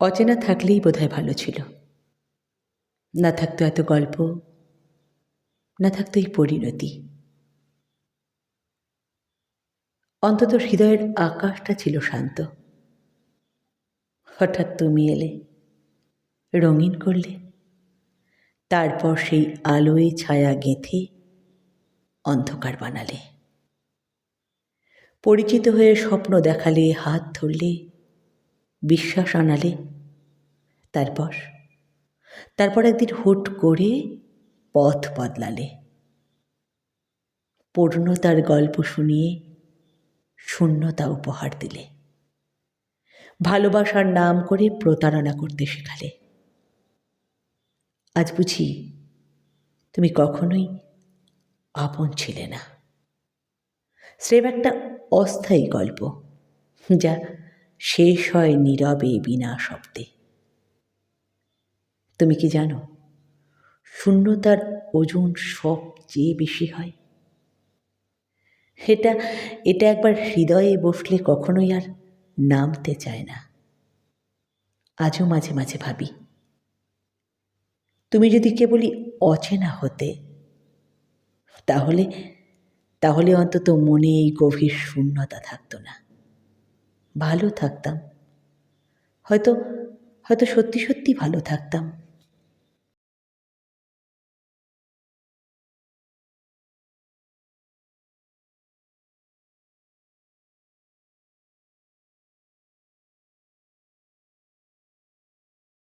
অচেনা থাকলেই বোধহয় ভালো ছিল। না থাকতো এত গল্প, না থাকতো এই পরিণতি। অন্তত হৃদয়ের আকাশটা ছিল শান্ত। হঠাৎ তুমি এলে, রঙিন করলে, তারপর সেই আলোয় ছায়া গেঁথে অন্ধকার বানালে। পরিচিত হয়ে স্বপ্ন দেখালে, হাত ধরলে বিশ্বাস আনালে। তারপর তারপর একদিন হুট করে পথ বদলালে। পূর্ণতার গল্প শুনিয়ে শূন্যতা উপহার দিলে। ভালোবাসার নাম করে প্রতারণা করতে শেখালে। আজ বুঝি তুমি কখনোই আপন ছিলে না। স্রেফ একটা অস্থায়ী গল্প, যা শেষ হয় নীরবে বিনা শব্দে। তুমি কি জানো, শূন্যতার ওজন সবচেয়ে বেশি হয়? এটা এটা একবার হৃদয়ে বসলে কখনোই আর নামতে চায় না। আজও মাঝে মাঝে ভাবি, তুমি যদি কেবলই অচেনা হতে, তাহলে তাহলে অন্তত মনে এই গভীর শূন্যতা থাকতো না। ভালো থাকতাম। হয়তো হয়তো সত্যি সত্যি ভালো থাকতাম।